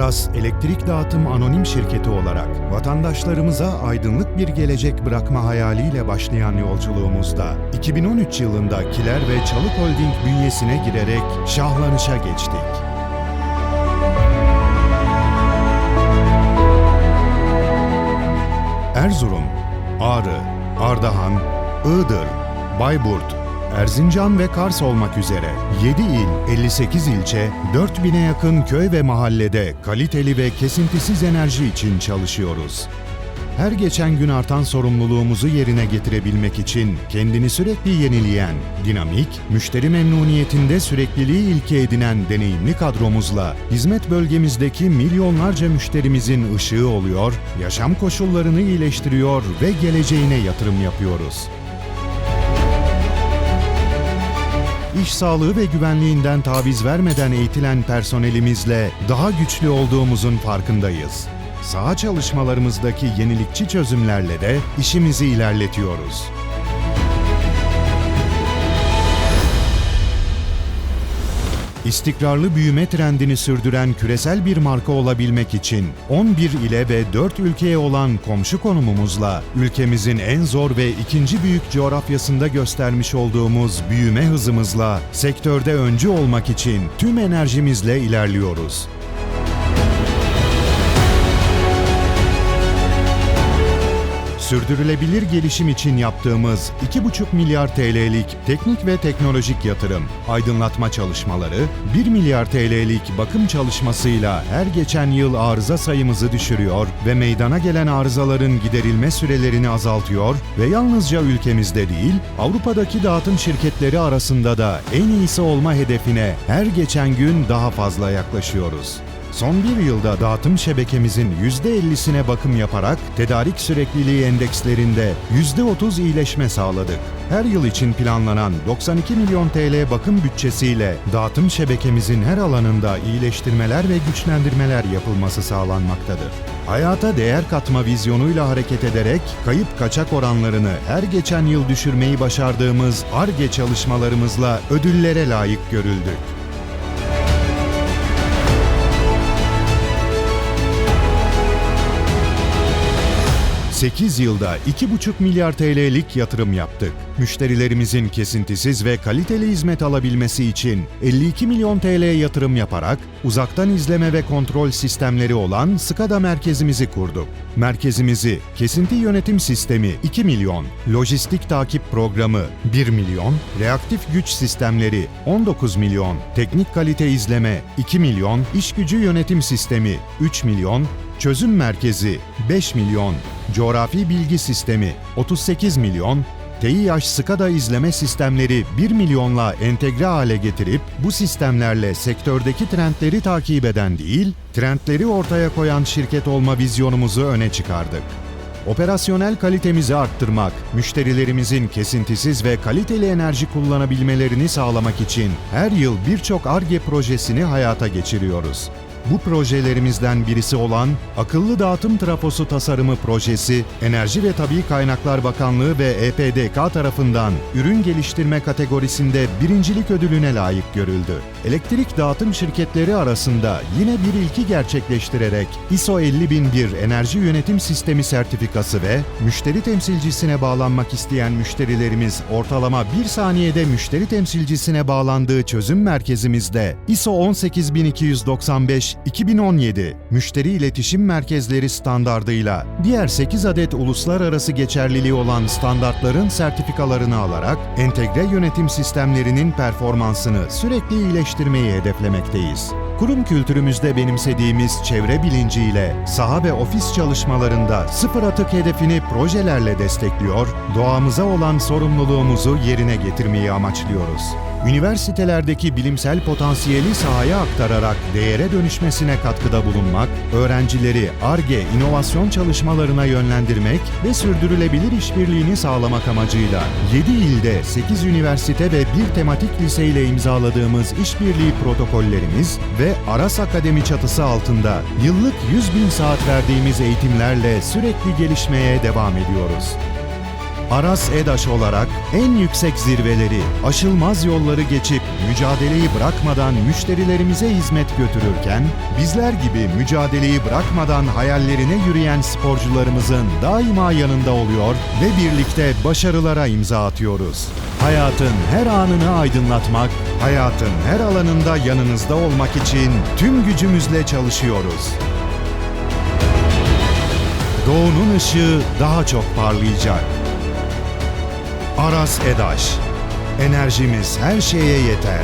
Aras Elektrik Dağıtım Anonim Şirketi olarak vatandaşlarımıza aydınlık bir gelecek bırakma hayaliyle başlayan yolculuğumuzda 2013 yılında Kiler ve Çalık Holding bünyesine girerek şahlanışa geçtik. Erzurum, Ağrı, Ardahan, Iğdır, Bayburt, Erzincan ve Kars olmak üzere 7 il, 58 ilçe, 4000'e yakın köy ve mahallede kaliteli ve kesintisiz enerji için çalışıyoruz. Her geçen gün artan sorumluluğumuzu yerine getirebilmek için kendini sürekli yenileyen, dinamik, müşteri memnuniyetinde sürekliliği ilke edinen deneyimli kadromuzla hizmet bölgemizdeki milyonlarca müşterimizin ışığı oluyor, yaşam koşullarını iyileştiriyor ve geleceğine yatırım yapıyoruz. İş sağlığı ve güvenliğinden taviz vermeden eğitilen personelimizle daha güçlü olduğumuzun farkındayız. Saha çalışmalarımızdaki yenilikçi çözümlerle de işimizi ilerletiyoruz. İstikrarlı büyüme trendini sürdüren küresel bir marka olabilmek için 11 ile ve 4 ülkeye olan komşu konumumuzla ülkemizin en zor ve ikinci büyük coğrafyasında göstermiş olduğumuz büyüme hızımızla sektörde öncü olmak için tüm enerjimizle ilerliyoruz. Sürdürülebilir gelişim için yaptığımız 2,5 milyar TL'lik teknik ve teknolojik yatırım, aydınlatma çalışmaları, 1 milyar TL'lik bakım çalışmasıyla her geçen yıl arıza sayımızı düşürüyor ve meydana gelen arızaların giderilme sürelerini azaltıyor ve yalnızca ülkemizde değil, Avrupa'daki dağıtım şirketleri arasında da en iyisi olma hedefine her geçen gün daha fazla yaklaşıyoruz. Son bir yılda dağıtım şebekemizin %50'sine bakım yaparak tedarik sürekliliği endekslerinde %30 iyileşme sağladık. Her yıl için planlanan 92 milyon TL bakım bütçesiyle dağıtım şebekemizin her alanında iyileştirmeler ve güçlendirmeler yapılması sağlanmaktadır. Hayata değer katma vizyonuyla hareket ederek kayıp kaçak oranlarını her geçen yıl düşürmeyi başardığımız ARGE çalışmalarımızla ödüllere layık görüldük. 8 yılda 2,5 milyar TL'lik yatırım yaptık. Müşterilerimizin kesintisiz ve kaliteli hizmet alabilmesi için 52 milyon TL yatırım yaparak uzaktan izleme ve kontrol sistemleri olan SCADA merkezimizi kurduk. Merkezimizi kesinti yönetim sistemi 2 milyon, lojistik takip programı 1 milyon, reaktif güç sistemleri 19 milyon, teknik kalite izleme 2 milyon, iş gücü yönetim sistemi 3 milyon, çözüm merkezi 5 milyon, coğrafi bilgi sistemi 38 milyon, TİH SCADA izleme sistemleri 1 milyonla entegre hale getirip bu sistemlerle sektördeki trendleri takip eden değil, trendleri ortaya koyan şirket olma vizyonumuzu öne çıkardık. Operasyonel kalitemizi arttırmak, müşterilerimizin kesintisiz ve kaliteli enerji kullanabilmelerini sağlamak için her yıl birçok ARGE projesini hayata geçiriyoruz. Bu projelerimizden birisi olan Akıllı Dağıtım Trafosu Tasarımı Projesi, Enerji ve Tabi Kaynaklar Bakanlığı ve EPDK tarafından ürün geliştirme kategorisinde birincilik ödülüne layık görüldü. Elektrik dağıtım şirketleri arasında yine bir ilki gerçekleştirerek ISO 50001 Enerji Yönetim Sistemi sertifikası ve müşteri temsilcisine bağlanmak isteyen müşterilerimiz ortalama 1 saniyede müşteri temsilcisine bağlandığı çözüm merkezimizde ISO 18295 2017 Müşteri İletişim Merkezleri standardıyla diğer 8 adet uluslararası geçerliliği olan standartların sertifikalarını alarak entegre yönetim sistemlerinin performansını sürekli iyileştirmeyi hedeflemekteyiz. Kurum kültürümüzde benimsediğimiz çevre bilinciyle saha ve ofis çalışmalarında sıfır atık hedefini projelerle destekliyor, doğamıza olan sorumluluğumuzu yerine getirmeyi amaçlıyoruz. Üniversitelerdeki bilimsel potansiyeli sahaya aktararak değere dönüşmesine katkıda bulunmak, öğrencileri ARGE inovasyon çalışmalarına yönlendirmek ve sürdürülebilir işbirliğini sağlamak amacıyla 7 ilde 8 üniversite ve bir tematik lise ile imzaladığımız işbirliği protokollerimiz ve Aras Akademi çatısı altında yıllık 100 bin saat verdiğimiz eğitimlerle sürekli gelişmeye devam ediyoruz. Aras EDAŞ olarak en yüksek zirveleri, aşılmaz yolları geçip mücadeleyi bırakmadan müşterilerimize hizmet götürürken, bizler gibi mücadeleyi bırakmadan hayallerine yürüyen sporcularımızın daima yanında oluyor ve birlikte başarılara imza atıyoruz. Hayatın her anını aydınlatmak, hayatın her alanında yanınızda olmak için tüm gücümüzle çalışıyoruz. Doğunun ışığı daha çok parlayacak. Aras Edaş. Enerjimiz her şeye yeter.